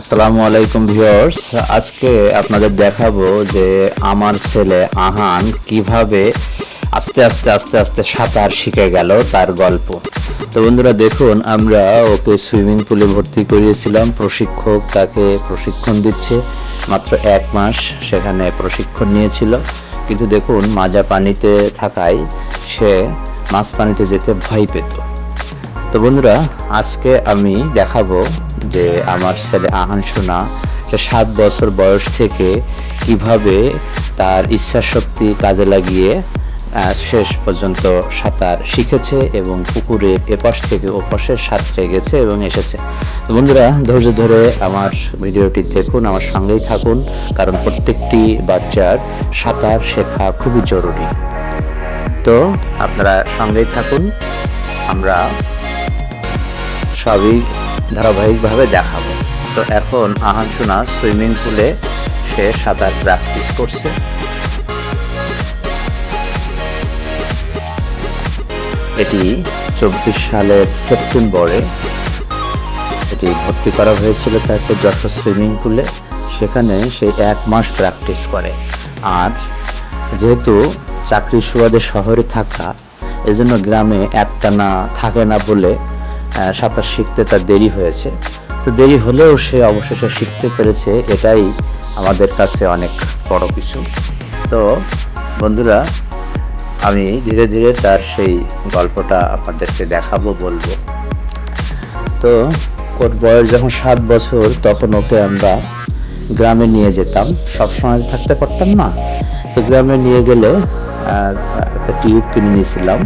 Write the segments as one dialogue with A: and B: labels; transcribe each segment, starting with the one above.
A: আসসালামু আলাইকুম ভিউয়ার্স। আজকে আপনাদের দেখাবো যে আমার ছেলে আহান কীভাবে আস্তে আস্তে আস্তে আস্তে সাঁতার শিখে গেল তার গল্প। তো বন্ধুরা, দেখুন, আমরা ওকে সুইমিং পুলে ভর্তি করিয়েছিলাম। প্রশিক্ষক তাকে প্রশিক্ষণ দিচ্ছে। মাত্র এক মাস সেখানে প্রশিক্ষণ নিয়েছিল। কিন্তু দেখুন, মাজা পানিতে থাকায় সে মাছ পানিতে যেতে ভয় পেত। তো বন্ধুরা, আজকে আমি দেখাবো যে আমার ছেলে আহান সোনা সে সাত বছর বয়স থেকে কীভাবে তার ইচ্ছা শক্তি কাজে লাগিয়ে শেষ পর্যন্ত সাঁতার শিখেছে এবং পুকুরের এপাশ থেকে ওপাশে সাঁতরে গেছে এবং এসেছে। তো বন্ধুরা, ধৈর্য ধরে আমার ভিডিওটি দেখুন, আমার সঙ্গেই থাকুন, কারণ প্রত্যেকটি বাচ্চার সাঁতার শেখা খুবই জরুরি। তো আপনারা সঙ্গেই থাকুন, আমরা সবই ধারাবাহিকভাবে দেখাবো। তো এখন আহান সোনা সুইমিং পুলে সে সাঁতার প্র্যাকটিস করছে। এটি চব্বিশ সালের সেপ্টেম্বরে এটি ভর্তি করা হয়েছিল তাকে যশোর সুইমিং পুলে। সেখানে সে এক মাস প্র্যাকটিস করে। আর যেহেতু চাকরি সুবাদে শহরে থাকা, এজন্য গ্রামে একটানা থাকে না বলে সাঁতার শিখতে তার দেরি হয়েছে। তো দেরি হলেও সে অবশেষে শিখতে পেরেছে, এটাই আমাদের কাছে অনেক বড় কিছু। তো বন্ধুরা, আমি ধীরে ধীরে তার সেই গল্পটা আপনাদেরকে দেখাবো, বলব। তো ওর বয়স যখন সাত বছর, তখন ওকে আমরা গ্রামে নিয়ে যেতাম। সবসময় থাকতে পারতাম না। তো গ্রামে নিয়ে গেলে একটা টিউব কিনে নিয়েছিলাম।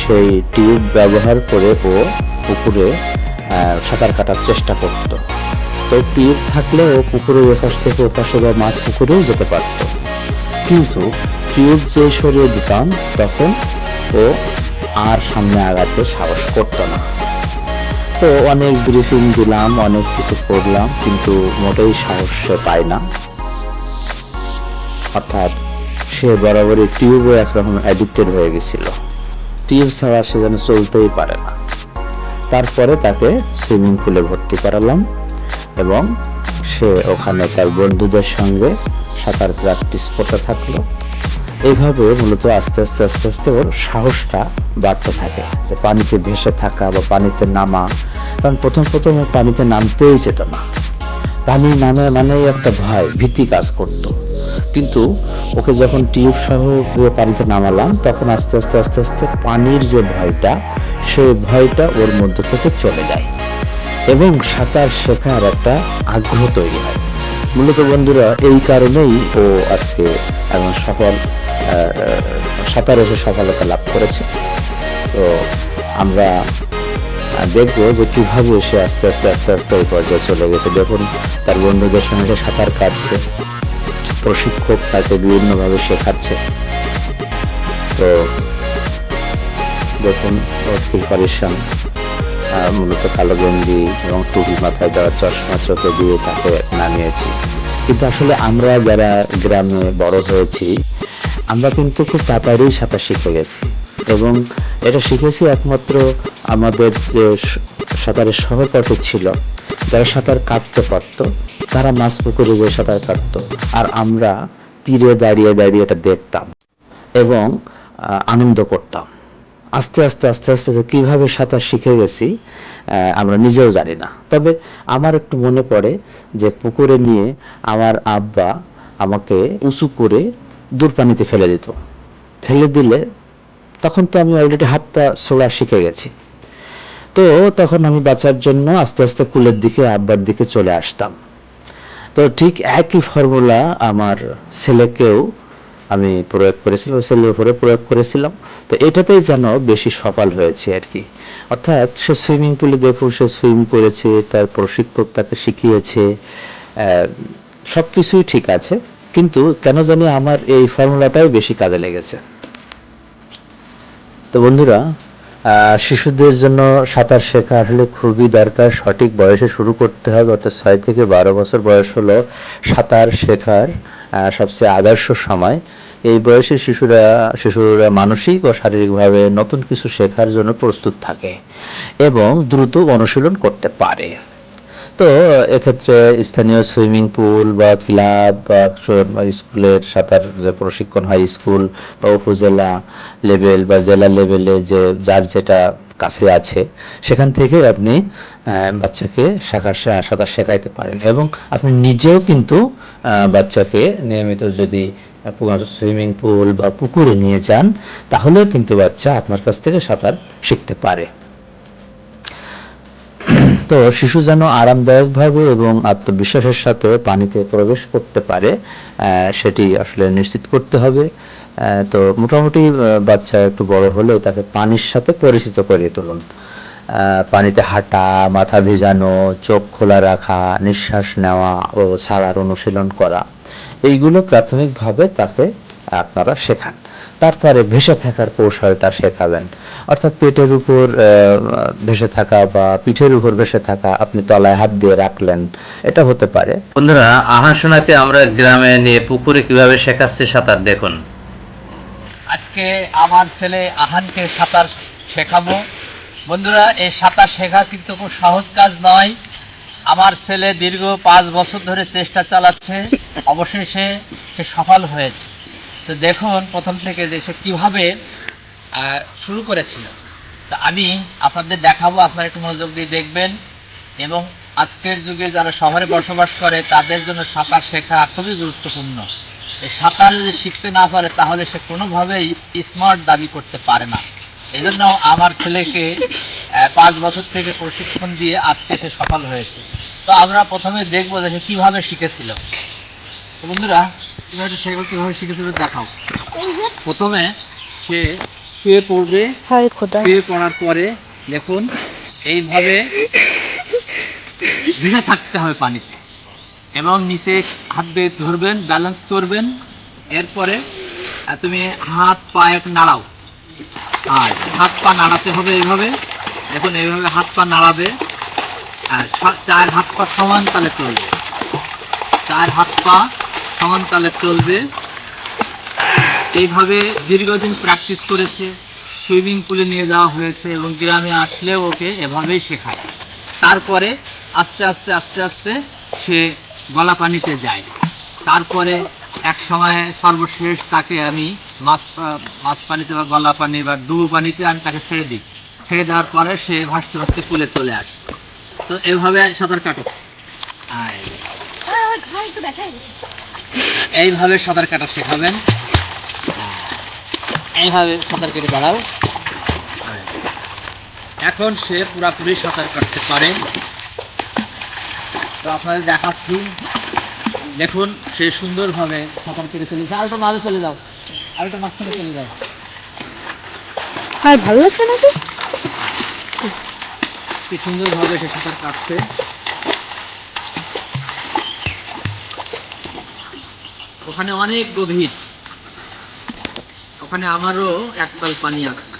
A: সেই টিউব ব্যবহার করে ও পুকুরে সাঁতার কাটার চেষ্টা করত। তো টিউব থাকলে ও পুকুরের এপাশ থেকে ওপাশে বা মাছ পুকুরেও যেতে পারত। কিন্তু টিউব যে সরিয়ে দিতাম, তখন ও আর সামনে আগাতে সাহস করতো না। তো অনেক ব্রিফিং দিলাম, অনেক কিছু করলাম, কিন্তু মোটেই সাহস সে পায় না। অর্থাৎ সে বরাবরই টিউবও একরকম অ্যাডিক্টেড হয়ে গেছিল। টিউব ছাড়া সে যেন চলতেই পারে না। তারপরে তাকে সুইমিং পুলে ভর্তি করালাম এবং সে ওখানে তার বন্ধুদের সঙ্গে সাঁতার প্র্যাকটিস করতে থাকল। এইভাবে মূলত আস্তে আস্তে আস্তে আস্তে ওর সাহসটা বাড়তে থাকে যে পানিতে ভেসে থাকা বা পানিতে নামা। কারণ প্রথম প্রথম পানিতে নামতেই যেত না। পানি নামে মানেই একটা ভয়, ভীতি কাজ করতো। কিন্তু ওকে যখন টিউব সহ পানিতে নামালাম, তখন আস্তে আস্তে আস্তে আস্তে পানির যে ভয়টা সেই ভয়টা ওর মধ্য থেকে চলে যায় এবং সাঁতার শেখার একটা আগ্রহ তৈরি হয়। মূলত বন্ধুরা, এই কারণেই ও আজকে এমন সফল সাঁতারে এসে সফলতা লাভ করেছে। তো আমরা দেখব যে কীভাবে সে আস্তে আস্তে আস্তে আস্তে এই পর্যায়ে চলে গেছে। দেখুন, তার বন্ধুদের সঙ্গে সাঁতার কাটছে, প্রশিক্ষক তাকে বিভিন্নভাবে শেখাচ্ছে। তো দেখুন ওর প্রিপারেশন মূলত কালো গেঞ্জি এবং টুপি মাথায় দেওয়া চশমা চোখে দিয়ে তাকে নামিয়েছি। কিন্তু আসলে আমরা যারা গ্রামে বড় হয়েছি, আমরা কিন্তু খুব তাড়াতাড়ি সাঁতার শিখে গেছি। এবং এটা শিখেছি একমাত্র আমাদের যে সাঁতারের সহপাঠী ছিল, যারা সাঁতার কাটতে পারতো, তারা মাছ পুকুরে যে সাঁতার কাটতো। আর আমরা তীরে দাঁড়িয়ে দাঁড়িয়ে এটা দেখতাম এবং আনন্দ করতাম। আস্তে আস্তে আস্তে আস্তে কীভাবে সাঁতার শিখে গেছি আমরা নিজেও জানি না। তবে আমার একটু মনে পড়ে যে পুকুরে নিয়ে আমার আব্বা আমাকে উঁচু করে দূর পানিতে ফেলে দিত। ফেলে দিলে তখন তো আমি অলরেডি হাতটা ছোড়া শিখে গেছি। তো তখন আমি বাঁচার জন্য আস্তে আস্তে কুলের দিকে, আব্বার দিকে চলে আসতাম। তো ঠিক একই ফর্মুলা আমার ছেলেকেও আমি প্রয়োগ করেছিলাম ছেলের উপরে প্রয়োগ করেছিলাম। তো এটাতেই যেন বেশি সফল হয়েছে আর কি। অর্থাৎ সে সুইমিং পুলে দেখুন, সে সুইম করেছে, তার প্রশিক্ষক তাকে শিখিয়েছে সব কিছুই ঠিক আছে, কিন্তু কেন জানি আমার এই ফর্মুলাটাই বেশি কাজে লেগেছে। তো বন্ধুরা শিশুদের জন্য সাঁতার শেখা আসলে খুবই দরকার, সঠিক বয়সে শুরু করতে হবে, অর্থাৎ ছয় থেকে বারো বছর বয়স হলো সাঁতার শেখার সবচেয়ে আদর্শ সময়। এই বয়সে শিশুরা শিশুরা মানসিক ও শারীরিকভাবে নতুন কিছু শেখার জন্য প্রস্তুত থাকে এবং দ্রুত অনুশীলন করতে পারে। তো, এক্ষেত্রে স্থানীয় সুইমিং পুল বা ক্লাব বা স্কুলের সাঁতার যে প্রশিক্ষণ হয়, স্কুল বা উপজেলা লেভেল বা জেলা লেভেলে যে যার যেটা কাছে আছে, সেখান থেকে আপনি বাচ্চাকে সাঁতার সাঁতার শেখাইতে পারেন। এবং আপনি নিজেও কিন্তু বাচ্চাকে নিয়মিত যদি সুইমিং পুল বা পুকুরে নিয়ে যান তাহলে কিন্তু বাচ্চা আপনার কাছ থেকে সাঁতার শিখতে পারে। তো শিশু যেন আরামদায়কভাবে এবং আত্মবিশ্বাসের সাথে পানিতে প্রবেশ করতে পারে সেটি আসলে নিশ্চিত করতে হবে। তো মোটামুটি বাচ্চা একটু বড় হলেও তাকে পানির সাথে পরিচিত করিয়ে তুলুন। পানিতে হাঁটা, মাথা ভেজানো, চোখ খোলা রাখা, নিঃশ্বাস নেওয়া ও ছাড়ার অনুশীলন করা, এইগুলো প্রাথমিকভাবে তাকে আপনারা শেখান। তারপরে ভেসে থাকার কৌশলটা শেখাবেন। অর্থাৎ পেটের উপর ভেসে থাকা বা পিঠের উপর ভেসে থাকা আপনি তলায় হাত দিয়ে রাখলেন, এটা হতে পারে।
B: বন্ধুরা আহান সোনাকে আমরা গ্রামে নিয়ে পুকুরে কীভাবে শেখাচ্ছি সাঁতার দেখুন।
C: আজকে আমার ছেলে আহানকে সাঁতার শেখাবো। বন্ধুরা, এই সাঁতার শেখা কিন্তু খুব সহজ কাজ নয়। আমার ছেলে দীর্ঘ পাঁচ বছর ধরে চেষ্টা চালাচ্ছে। অবশেষে সে সফল হয়েছে। তো দেখুন, প্রথম থেকে যে সে কীভাবে শুরু করেছিল। তা আমি আপনাদের দেখাবো, আপনারা একটু মনোযোগ দিয়ে দেখবেন। এবং আজকের যুগে যারা শহরে বসবাস করে, তাদের জন্য সাঁতার শেখা খুবই গুরুত্বপূর্ণ। সাঁতার যদি শিখতে না পারে তাহলে সে কোনোভাবেই স্মার্ট দাবি করতে পারে না। এই জন্য আমার ছেলেকে পাঁচ বছর থেকে প্রশিক্ষণ দিয়ে আজকে সে সফল হয়েছে। তো আমরা প্রথমে দেখব যে সে কীভাবে শিখেছিল। তো বন্ধুরা কীভাবে শেখো কীভাবে শিখেছিল দেখাও। প্রথমে সে শুয়ে পড়বে। শুয়ে পড়ার পরে দেখুন এইভাবে ভিজে থাকতে হবে পানিতে। এবং নিচে হাত দিয়ে ধরবেন ব্যালেন্স করবেন, এরপরে তুমি হাত, পা এক নাড়াও। আর হাত, পা নাড়াতে হবে এইভাবে। এখন এইভাবে হাত, পা নাড়াবে। আর চার হাত, পা সমান তালে চলবে। চার হাত, পা সমান তালে চলবে। এইভাবে দীর্ঘদিন প্র্যাকটিস করেছে। সুইমিং পুলে নিয়ে যাওয়া হয়েছে এবং গ্রামে আসলে ওকে এভাবেই শেখায়। তারপরে আস্তে আস্তে আস্তে আস্তে সে গলা পানিতে যায়। তারপরে এক সময় সর্বশেষ তাকে আমি মাছ মাছ পানিতে বা গলা পানি বা ডুবো পানিতে আমি তাকে ছেড়ে দিই। ছেড়ে দেওয়ার পরে সে ভাসতে ভাসতে পুলে চলে আসে। তো এভাবে সাঁতার কাটো। এইভাবে সাঁতার কাটা শেখাবেন। এইভাবে সাঁতার কেটে দাঁড়াও। এখন সে পুরাপুরি সাঁতার কাটতে পারে। তো আপনাদের দেখাচ্ছি। দেখুন সে সুন্দরভাবে সাঁতার কেটে চলেছে আরেকটা মাঝে চলে যাও। আরেকটা মাঝখানে চলে যাও।
D: আর ভালো লাগছে নাকি
C: কি সুন্দরভাবে সে সাঁতার কাটছে। ওখানে অনেক গভীর। ওখানে আমারও একতাল পানি আছে।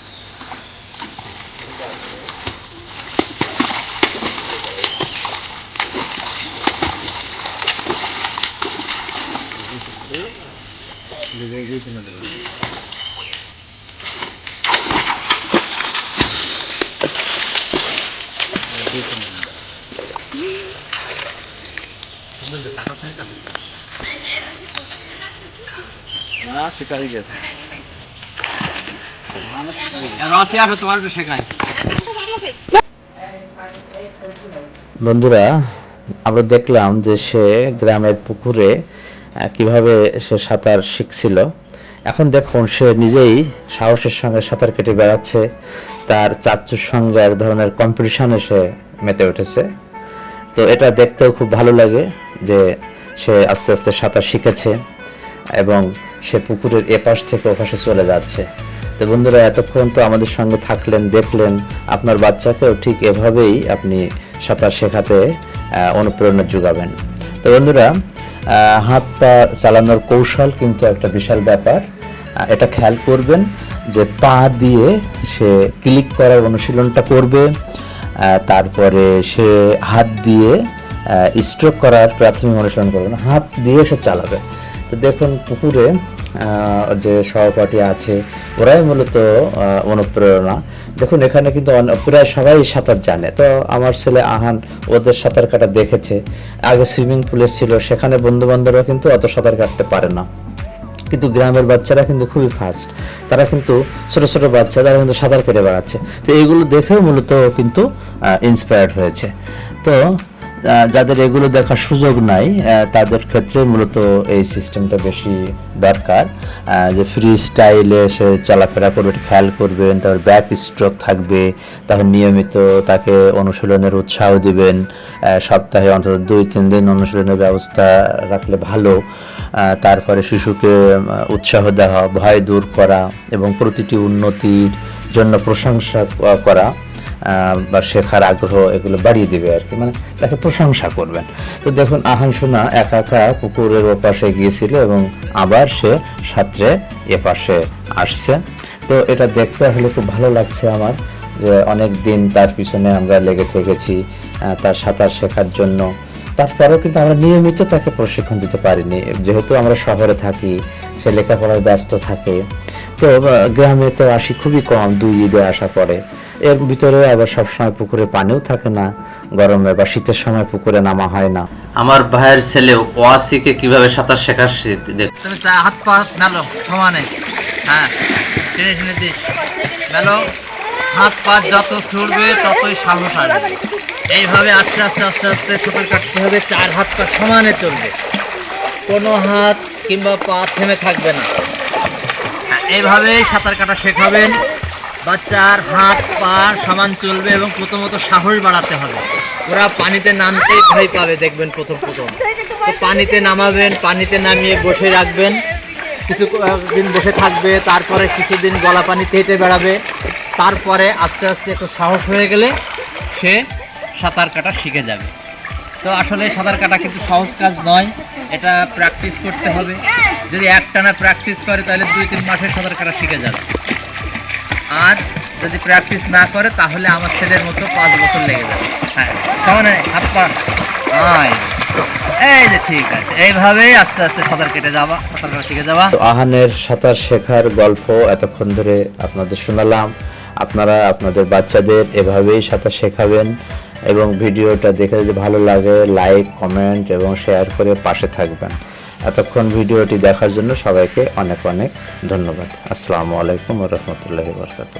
C: রথে আসো তোমার
A: বন্ধুরা আমরা দেখলাম যে সে গ্রামের পুকুরে কীভাবে সে সাঁতার শিখছিল। এখন দেখুন, সে নিজেই সাহসের সঙ্গে সাঁতার কেটে বেড়াচ্ছে। তার চাচুর সঙ্গে এক ধরনের কম্পিটিশনে সে মেতে উঠেছে। তো এটা দেখতেও খুব ভালো লাগে যে সে আস্তে আস্তে সাঁতার শিখেছে এবং সে পুকুরের এপাশ থেকে ওপাশে চলে যাচ্ছে। তো বন্ধুরা, এতক্ষণ তো আমাদের সঙ্গে থাকলেন, দেখলেন। আপনার বাচ্চাকেও ঠিক এভাবেই আপনি সাঁতার শেখাতে অনুপ্রেরণা যোগাবেন। তো বন্ধুরা হাত পা চালানোর কৌশল কিন্তু একটা বিশাল ব্যাপার। এটা খেয়াল করবেন যে পা দিয়ে সে ক্লিক করার অনুশীলনটা করবে তারপরে সে হাত দিয়ে স্ট্রোক করার প্রাথমিক অনুশীলন করবে হাত দিয়ে সে চালাবে। তো দেখুন পুকুরে যে সহপাঠী আছে, ওরাই মূলত অনুপ্রেরণা। দেখুন, এখানে কিন্তু প্রায় সবাই সাঁতার জানে। তো আমার ছেলে আহান, ওদের সাঁতার কাটা দেখেছে। আগে সুইমিং পুলে ছিল, সেখানে বন্ধু বান্ধবরা কিন্তু অত সাঁতার কাটতে পারে না। কিন্তু গ্রামের বাচ্চারা কিন্তু খুবই ফাস্ট তারা কিন্তু ছোট ছোট বাচ্চা তারা কিন্তু সাঁতার কেটে বেড়াচ্ছে। তো এইগুলো দেখেও মূলত কিন্তু ইন্সপায়ার্ড হয়েছে। তো যাদের এগুলো দেখার সুযোগ নাই তাদের ক্ষেত্রে মূলত এই সিস্টেমটা বেশি দরকার। যে ফ্রি স্টাইলে সে চলাফেরা করবে খেয়াল করবেন, তারপর ব্যাক স্ট্রোক থাকবে তখন নিয়মিত তাকে অনুশীলনের উৎসাহ দিবেন। সপ্তাহে অন্তত দুই, তিন দিন অনুশীলনের ব্যবস্থা রাখলে ভালো। তারপরে শিশুকে উৎসাহ দেওয়া, ভয় দূর করা এবং প্রতিটি উন্নতির জন্য প্রশংসা করা। বা শেখার আগ্রহ এগুলো বাড়িয়ে দিবে আর কি। মানে তাকে প্রশংসা করবেন। তো দেখুন আহান সোনা একা একা পুকুরের ওপাশে গিয়েছিল এবং আবার সে সাঁতরে এপাশে আসছে। তো এটা দেখতে আসলে খুব ভালো লাগছে আমার যে অনেক দিন তার পিছনে আমরা লেগে থেকেছি তার সাঁতার শেখার জন্য। তারপরেও কিন্তু আমরা নিয়মিত তাকে প্রশিক্ষণ দিতে পারিনি। যেহেতু আমরা শহরে থাকি, সে লেখাপড়ায় ব্যস্ত থাকে, তো গ্রামে তো আসি খুবই কম দুই ঈদে আসা পরে। এর ভিতরে আবার সবসময় পুকুরে পানিও থাকে না গরমে বা শীতের সময় পুকুরে নামা হয় না।
B: আমার ভাইয়ের ছেলে ওয়াসিকে কীভাবে সাঁতার শেখাচ্ছি দেখ।
C: তুমি হাত পা মেলো সমানে হ্যাঁ টেনে টেনে দিস। মেলো হাত পা যত ছুটবে ততই সাহস আসবে। এইভাবে আস্তে আস্তে আস্তে আস্তে সাঁতার কাটতে হবে চার হাত পা সমানে চলবে। কোনো হাত কিংবা পা থেমে থাকবে না। হ্যাঁ, এইভাবেই সাঁতার কাটা শেখাবেন। বাচ্চার হাত, পা সমান চলবে এবং প্রথমত সাহস বাড়াতে হবে। ওরা পানিতে নামতেই ভয় পাবে, দেখবেন প্রথম প্রথম। তো পানিতে নামাবেন, পানিতে নামিয়ে বসে রাখবেন। কিছু দিন বসে থাকবে, তারপরে কিছুদিন গলা পানিতে হেঁটে বেড়াবে। তারপরে আস্তে আস্তে একটু সাহস হয়ে গেলে সে সাঁতার কাটা শিখে যাবে। তো আসলে সাঁতার কাটা কিন্তু সহজ কাজ নয়, এটা প্র্যাকটিস করতে হবে। যদি একটানা প্র্যাকটিস করে, তাহলে দুই তিন মাসে সাঁতার কাটা শিখে যাবে। আর যদি প্র্যাকটিস না করে, তাহলে আমার ছেলের মতো পাঁচ বছর লেগে যাবে। হ্যাঁ সমানে হাত পা? এই যে ঠিক আছে, এইভাবেই আস্তে আস্তে সাঁতার কেটে সাঁতার শিখে
A: আহানের সাঁতার শেখার গল্প এতক্ষণ ধরে আপনাদের শোনালাম। আপনারা আপনাদের বাচ্চাদের এভাবেই সাঁতার শেখাবেন এবং ভিডিওটা দেখে যদি ভালো লাগে লাইক কমেন্ট এবং শেয়ার করে পাশে থাকবেন। এতক্ষণ ভিডিওটি দেখার জন্য সবাইকে অনেক অনেক ধন্যবাদ। আসসালামু আলাইকুম রহমতুল্লাহ বরকাত